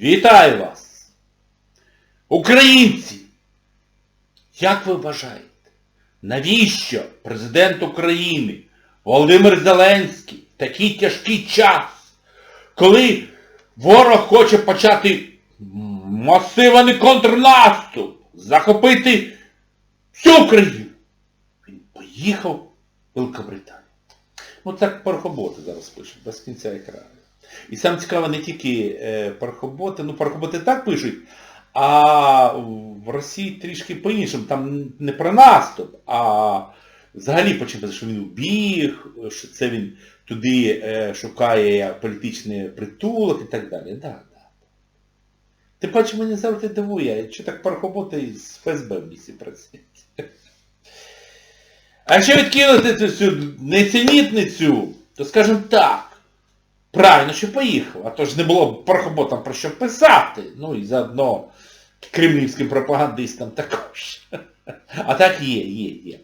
Вітаю вас! Українці! Як ви вважаєте, навіщо президент України Володимир Зеленський в такий тяжкий час, коли ворог хоче почати масивний контрнаступ, захопити всю країну, він поїхав в Великобританію. Ну так парохоботи зараз пишуть, без кінця екрану. І саме цікаво не тільки е, парохоботи, ну парохоботи так пишуть, а в Росії трішки по-іншому. Там не про наступ, а взагалі почали, що він убіг, що це він туди е, шукає політичний притулок і так далі. Да, да. Тим паче мене завжди дивує, що так парохоботи з ФСБ в місті працюють. А якщо відкинути цю несенітницю, то скажімо так. Правильно, що поїхав, а то ж не було б парохоботам про що писати. Ну і заодно кремлівським пропагандистам також. А так є, є, є.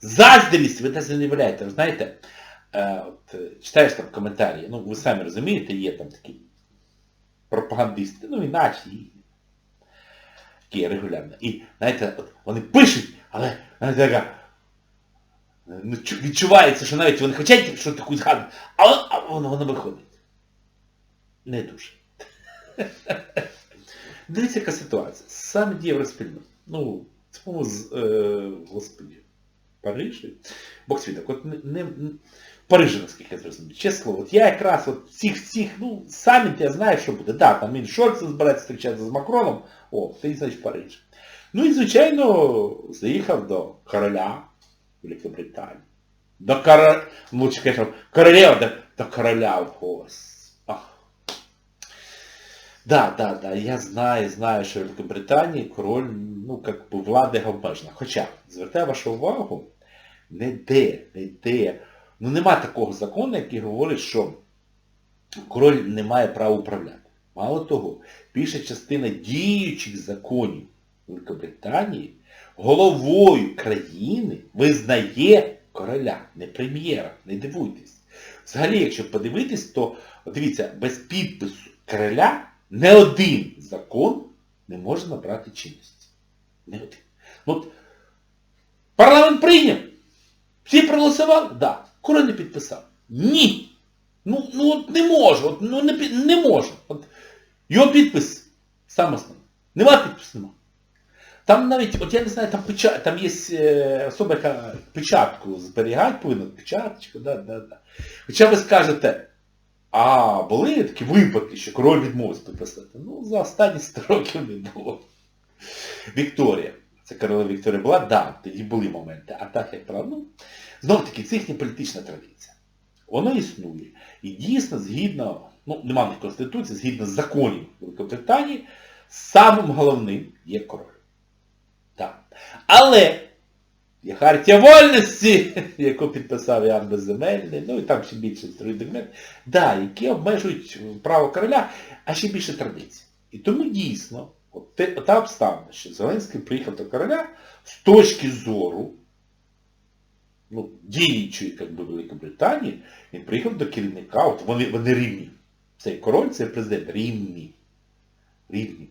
Заздрість, ви навіть не уявляєте, ви знаєте, е, от, е, читаєш там коментарі, ну ви самі розумієте, є там такі пропагандисти, ну іначе такі регулярно. І, знаєте, от, вони пишуть, але така, ну, відчувається, що навіть вони хочуть що таку згадувати, а, воно, воно виходить. Не дуже. Дивіться, яка ситуація. В розпільно. Ну, по-моєму, з, е, господі, Парижі. Бог свідок, от не, не, Парижі, наскільки я зрозумів. Чесно от я якраз от всіх всіх, ну, саміт я знаю, що буде. Да, там він Шольца збирається зустрічатися з Макроном, о, ти значить Париж. Ну і, звичайно, заїхав до короля Великобританії. До короля, ну, чекай, королева, до, до короля в гості. Ах. Да, да, да, я знаю, знаю, що в Великобританії король, ну, как би влада обмежена. Хоча, звертаю вашу увагу, не де, не де. Ну нема такого закону, який говорить, що король не має права управляти. Мало того, більша частина діючих законів Великобританії головою країни визнає короля, не прем'єра, не дивуйтесь. Взагалі, якщо подивитись, то дивіться, без підпису короля не один закон не може набрати чинності. Не один. Ну, от, парламент прийняв. Всі проголосували? Так. Да. Король не підписав. Ні. Ну, ну от не може. От, ну, не, не може. От, його підпис сам основний. Нема підпису, нема. Там навіть, от я не знаю, там печать, там є е, особа, яка печатку зберігати повинна, печаточку, да, да, да. Хоча ви скажете, а були такі випадки, що король відмовився підписати. Ну, за останні 100 років не було. Вікторія. Це королева Вікторія була, так, да, тоді були моменти. А так, як правило, ну, знов таки, це їхня політична традиція. Воно існує. І дійсно, згідно, ну, нема в Конституції, згідно законів Великобританії, самим головним є король. Але є хартія вольності, яку підписав Іоанн Безземельний, ну і там ще більше старий документ, да, які обмежують право короля, а ще більше традицій. І тому дійсно, от та обставина, що Зеленський приїхав до короля з точки зору ну, діючої як би, Великобританії, він приїхав до керівника, от вони, вони рівні. Цей король, цей президент рівні. Рівні.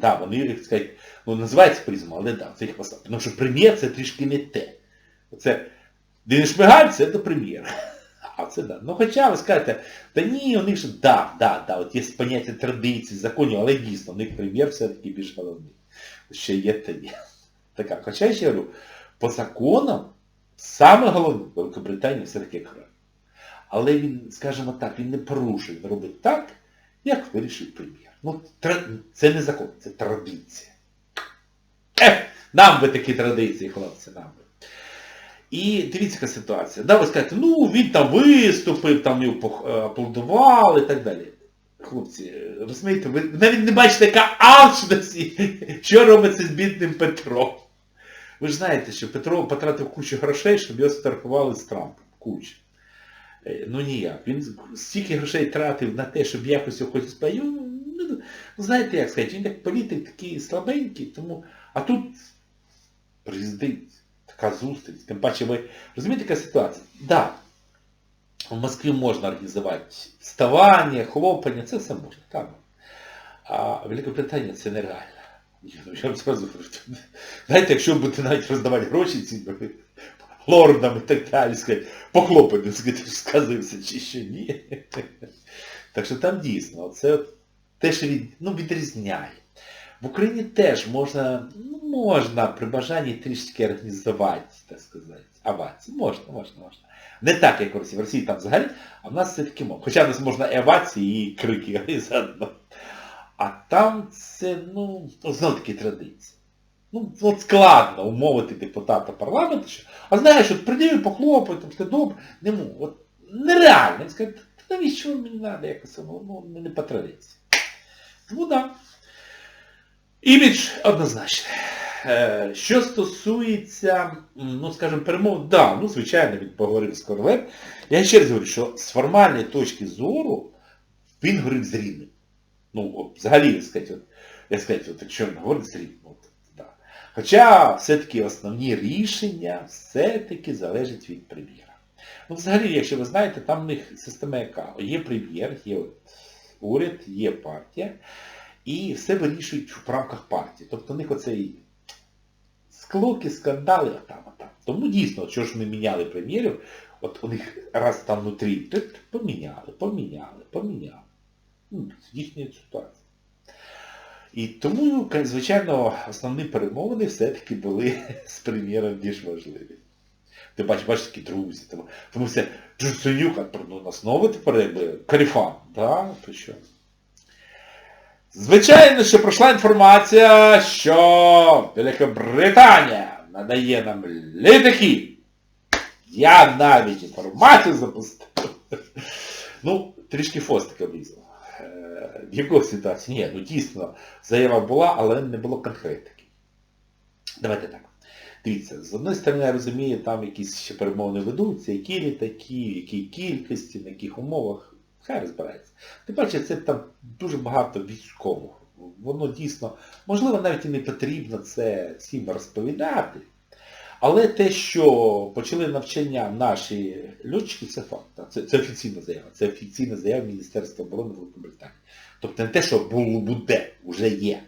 Да, вони, як сказати, ну, називається призма, але да, це їх посад. Тому що прем'єр це трішки не те. Це Денис Шмигаль це до прем'єра. А це да. Ну хоча ви скажете, та ні, у них ж, да, да, да, от є поняття традицій, законів, але дійсно, у них прем'єр все-таки більш головний. Ще є та є. Така. Хоча я ще говорю, по законам саме головне в Великобританії все-таки король. Але він, скажімо так, він не порушує, він робить так, як вирішив прем'єр. Ну, це не закон, це традиція. Ех, нам би такі традиції, хлопці, нам би. І дивіться, яка ситуація. Да, ви скажете, ну він там виступив, там його е, аплодували і так далі. Хлопці, розумієте, ви навіть не бачите, яка алчності, що робиться з бідним Петром. Ви ж знаєте, що Петро потратив кучу грошей, щоб його сфотографували з Трампом. Кучу. Е, Ну ніяк. Він стільки грошей тратив на те, щоб якось його хоч спою. Ну, ну, знаєте, як сказати, він як політик такий слабенький, тому... А тут президент, така зустріч. Тим паче ви розумієте, яка ситуація? Так, да, в Москві можна організувати вставання, хлопання, це все можна. Так. А Великобританія це нереально. Ну, Я вам говорю, знаєте, якщо будете навіть роздавати гроші ці лордам і так далі, сказати, похлопати, сказати, сказується чи ще ні. Так що там дійсно, це те, що від, ну, відрізняє. В Україні теж можна, ну, можна при бажанні трішки організувати, так сказати, авацію. Можна, можна, можна. Не так, як в Росії. В Росії там взагалі, а в нас все-таки можна. Хоча в нас можна і овації, і крики і заодно. А там це, ну, знову таки традиції. Ну, от складно умовити депутата парламенту, що, а знаєш, от прийди похлопай, там все добре, не. От нереально. Він скаже, навіщо мені треба якось, ну, не по традиції. Тому так. Да. Імідж однозначно. Е, Що стосується, ну, скажімо, перемов, да, ну, звичайно, він поговорив з королем. Я ще раз говорю, що з формальної точки зору він говорив з рівним. Ну, взагалі, як сказати, от, як сказати, от, якщо він говорить з рівним, от, да. Хоча все-таки основні рішення все-таки залежать від прем'єра. Ну, взагалі, якщо ви знаєте, там в них система яка? Є прем'єр, є от, уряд, є партія, і все вирішують в рамках партії. Тобто у них оцей склоки, скандали, а там, а там. Тому дійсно, що ж ми міняли прем'єрів, от у них раз там внутрі, поміняли, поміняли, поміняли. Ну, їхня ситуація. І тому, звичайно, основні перемовини все-таки були з прем'єром більш важливі. Ти бачиш, бачиш такі друзі. Тому, все, Джусонюк, ну, нас знову тепер якби каріфан, да? То що? Звичайно, що пройшла інформація, що Велика Британія надає нам літаки. Я навіть інформацію запустив. Ну, трішки фостика влізло. Е, В якої ситуації? Ні, ну дійсно, заява була, але не було конкретики. Давайте так. Дивіться, з одної сторони, я розумію, там якісь ще перемовини ведуться, які літаки, в якій кількості, на яких умовах. Хай розбирається. Тим паче, це там дуже багато військових. Воно дійсно, можливо, навіть і не потрібно це всім розповідати. Але те, що почали навчання наші льотчики, це факт. Це, це офіційна заява. Це офіційна заява Міністерства оборони Великобританії. Тобто не те, що було буде, вже є.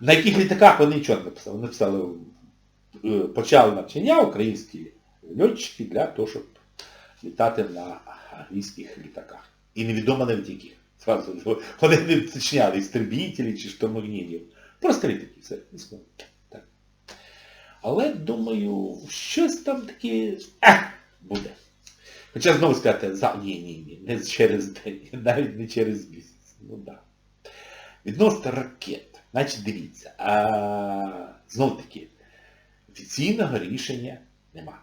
На яких літаках вони нічого не написали. Вони написали, е, почали навчання українські льотчики для того, щоб літати на англійських літаках. І невідомо навіть яких. Вони не уточняли, істребітелі чи штурмогнівів. Просто літаки, все. Так. Але, думаю, щось там таке а, буде. Хоча знову сказати, за... ні, ні, ні, не через день, навіть не через місяць. Ну да. Відносно ракет. Значить, дивіться, а, знов таки, офіційного рішення нема.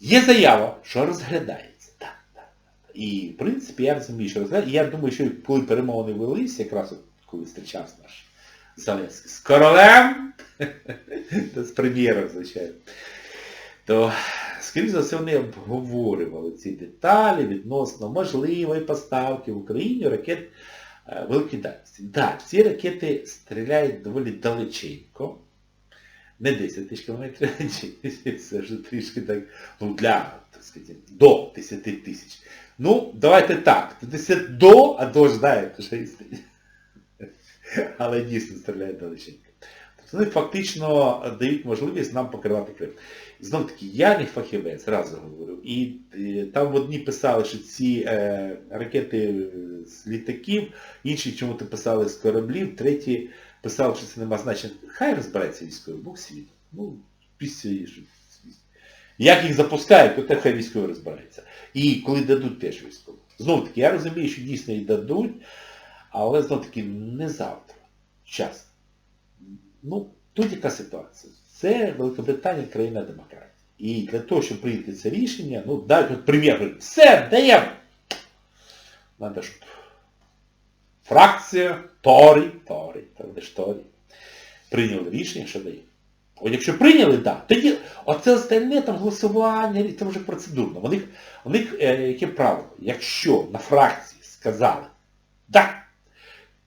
Є заява, що розглядається. Так, так, так. І, в принципі, я розумію, що розглядається. Я думаю, що коли перемовини велись, якраз от коли зустрічався наш Зеленський з королем, з прем'єром, звичайно, то, скоріше за все, вони обговорювали ці деталі відносно можливої поставки в Україні ракет е, великої дальності. Так, ці ракети стріляють доволі далеченько. Не 10 тисяч кілометрів, а це вже трішки так, ну для, так сказати, до 10 тисяч. Ну, давайте так, 10 до, а до ж знаєте, що істині. Але дійсно стріляють далеченько. Тобто вони фактично дають можливість нам покривати Крим. Знов таки, я не фахівець, зразу говорю. І, і там одні писали, що ці е, ракети з літаків, інші чому-то писали з кораблів, треті писали, що це нема значення. Хай розбирається військовий, Бог світ. Ну, після Як їх запускають, то те хай військовий розбирається. І коли дадуть теж військові. Знов таки, я розумію, що дійсно і дадуть, але знов таки не завтра. Час. Ну, тут яка ситуація? Це Великобританія країна демократії. І для того, щоб прийняти це рішення, ну, далі, от прем'єр все, даємо. Надо, щоб фракція, Торі, Торі, це ж Торі, прийняли рішення, що дає. От якщо прийняли, так, да, тоді оце остальне там голосування, це вже процедурно. У них, у них е, яке правило? Якщо на фракції сказали, так,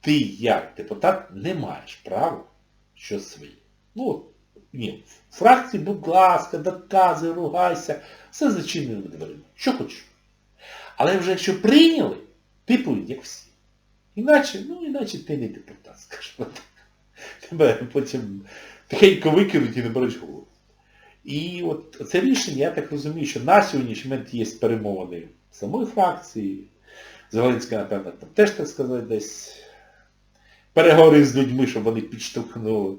ти як депутат не маєш права щось своє. Ну, ні, в фракції, будь ласка, доказуй, ругайся, все зачиненими дверима. Що хочеш. Але вже якщо прийняли, ти повинен, як всі. Іначе, ну іначе ти не депутат, скажімо так. Тебе потім тихенько викинуть і не беруть голову. І от це рішення, я так розумію, що на сьогоднішній момент є перемовини самої фракції. Зеленська, напевно, там теж, так сказати, десь переговорив з людьми, щоб вони підштовхнули.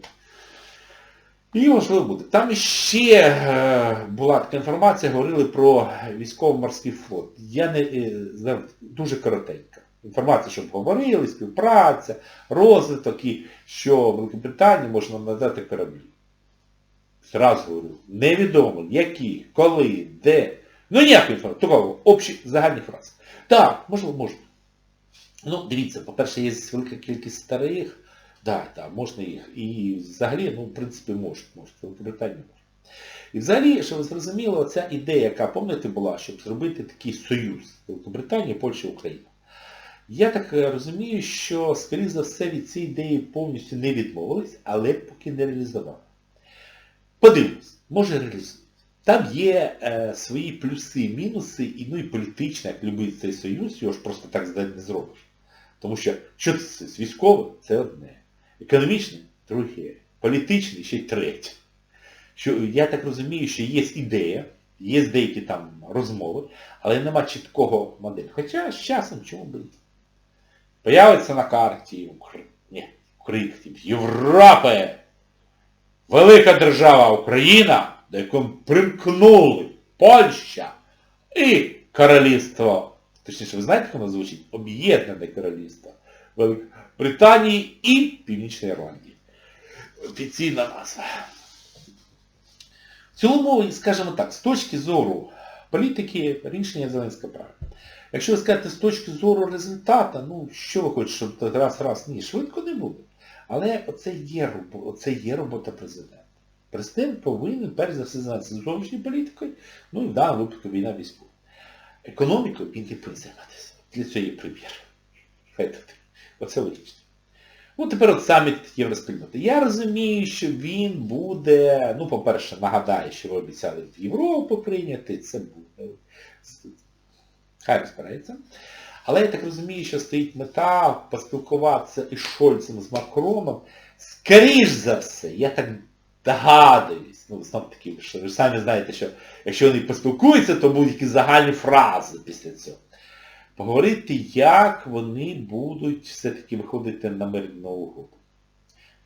І можливо буде. Там ще е, була така інформація, говорили про військово-морський флот. Я не е, дуже коротенька. Інформація, щоб говорили, співпраця, розвиток і що Великобританії можна надати кораблі. Зразу говорю, невідомо, які, коли, де. Ну ніякої інформації, такого, общі загальні фрази. Так, можливо, можна. Ну, дивіться, по-перше, є велика кількість старих, так, так, можна їх. І взагалі, ну, в принципі, можуть, можуть. Великобританія може. І взагалі, щоб ви зрозуміли, ця ідея, яка, пам'ятаєте, була, щоб зробити такий союз Великобританії, Польща, Україна. Я так е, розумію, що, скоріше за все, від цієї ідеї повністю не відмовились, але поки не реалізували. Подивимось, може реалізують. Там є е, свої плюси мінуси, і ну і політично, як любий цей союз, його ж просто так не зробиш. Тому що що це з військове це одне. Економічне друге. Політичне ще й третє. Що, я так розумію, що є ідея, є деякі там розмови, але нема чіткого моделі. Хоча з часом чому би. Появиться на карті. Ні, Україна, Європи! Велика держава Україна, до якої примкнули Польща і королівство, точніше, ви знаєте, як воно звучить? Об'єднане королівство Великобританії і Північної Ірландії. Офіційна назва. В цілому, скажімо так, з точки зору політики рішення Зеленського правильне. Якщо ви скажете з точки зору результату, ну що ви хочете, щоб раз-раз, ні, швидко не буде. Але оце є, оце є робота президента. Президент повинен, перш за все, займатися зовнішньою політикою, ну і в даному випадку війна військова. Економікою він не повинен займатися. Для цього є. Хай. Оце логічно. Ну, тепер от саміт Євроспільноти. Я розумію, що він буде, ну, по-перше, нагадаю, що ви обіцяли в Європу прийняти, це буде. Хай розбирається. Але я так розумію, що стоїть мета поспілкуватися із Шольцем, з Макроном. Скоріш за все, я так догадуюсь, ну, знов таки, що ви ж самі знаєте, що якщо вони поспілкуються, то будуть якісь загальні фрази після цього. Поговорити, як вони будуть все-таки виходити на мирну угоду.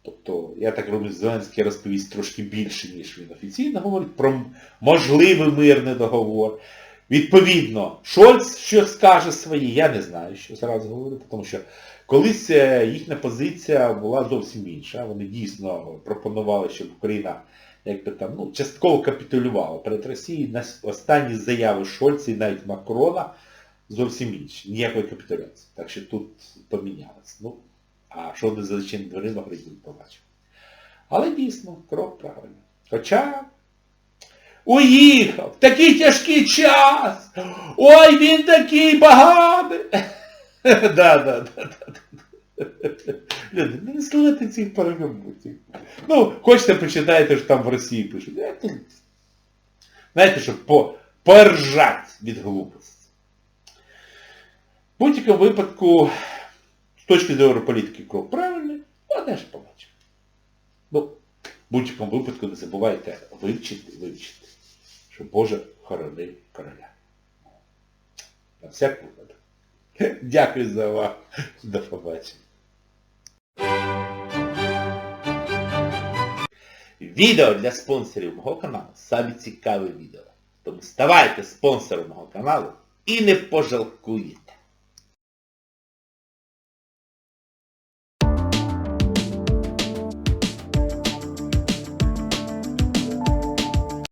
Тобто, я так розумію, Зеленський розповість трошки більше, ніж він офіційно говорить, про можливий мирний договор. Відповідно, Шольц що скаже своє, я не знаю, що зразу говорити, тому що колись е, їхня позиція була зовсім інша. Вони дійсно пропонували, щоб Україна якби там, ну, частково капітулювала перед Росією. На останні заяви Шольца і навіть Макрона зовсім інші. Ніякої капітуляції. Так що тут помінялось. Ну, а що не за зачинені дверима побачимо. Але дійсно, крок правильний. Хоча уїхав, такий тяжкий час. Ой, він такий багатий. Да, да, да. Люди, не слухайте цих перегорбутів. Ну, хочете почитайте, що там в Росії пишуть. Знаєте, Знаєте, що по, поржать від глупості. В будь-якому випадку, з точки зору політики крок правильний, а далі побачимо. Ну, в будь-якому випадку не забувайте вивчити, вивчити, що Боже хоронив короля. На всяк випадок. Дякую за увагу. До побачення. Відео для спонсорів мого каналу саме цікаве відео. Тому ставайте спонсором мого каналу і не пожалкуєте.